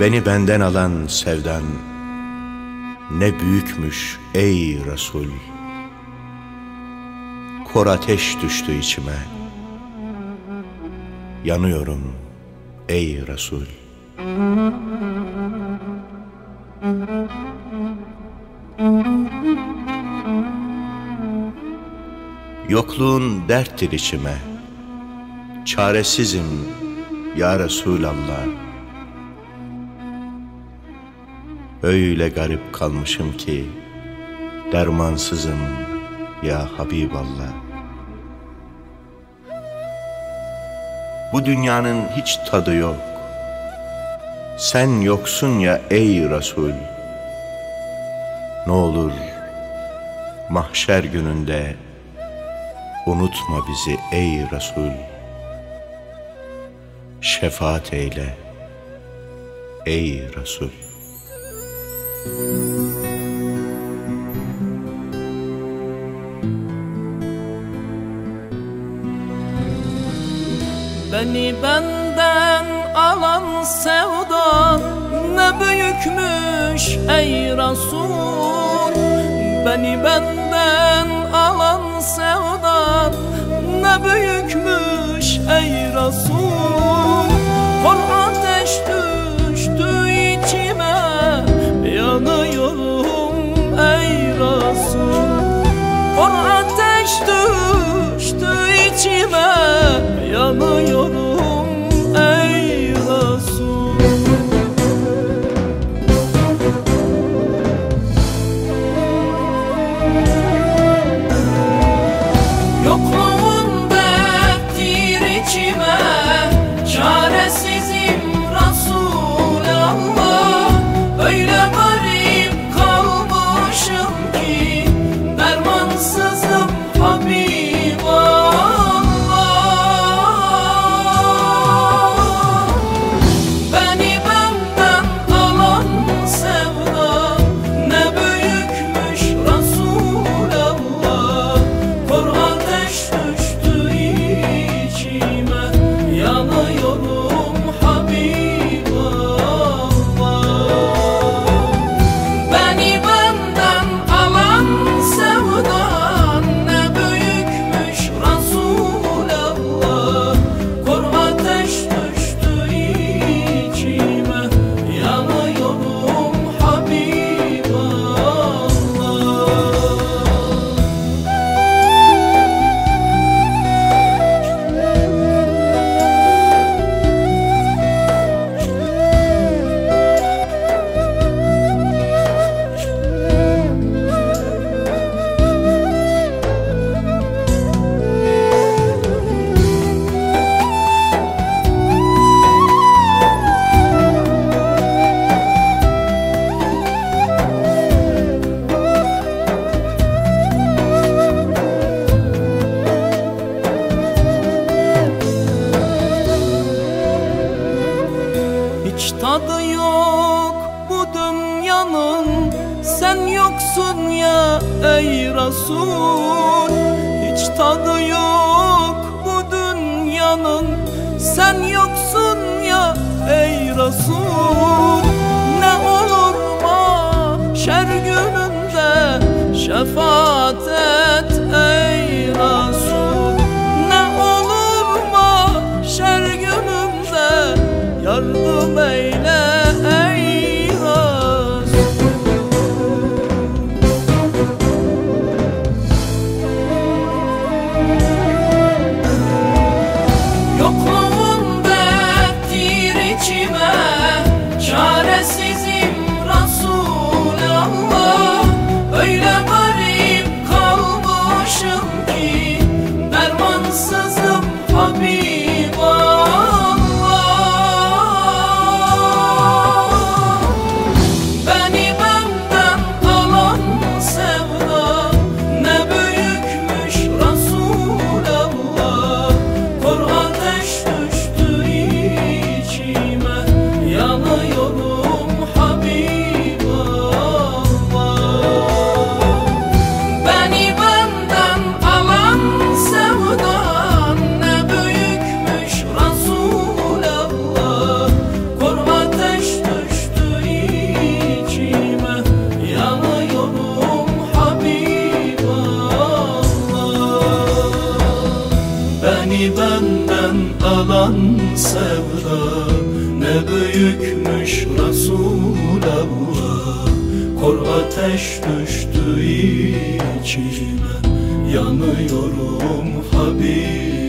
Beni benden alan sevdan ne büyükmüş ey Resul. Kor ateş düştü içime Yanıyorum ey Resul. Yokluğun derttir içime Çaresizim ya Resulallah Öyle garip kalmışım ki Dermansızım ya Habiballah. Bu dünyanın hiç tadı yok. Sen yoksun ya ey Resul. Ne olur mahşer gününde Unutma bizi ey Resul. Şefaat eyle ey Resul Beni benden alan sevdan ne büyükmüş ey Resul. Beni benden alan sevdan ne büyükmüş Hiç tadı yok bu dünyanın. Sen yoksun ya ey Resul Hiç tadı yok bu dünyanın. Sen yoksun ya ey Resul Ne olur mahşer gününde Şefaat et of me. Yalan sevda Ne büyükmüş Resulallah. Kor ateş düştü içime Yanıyorum Habibam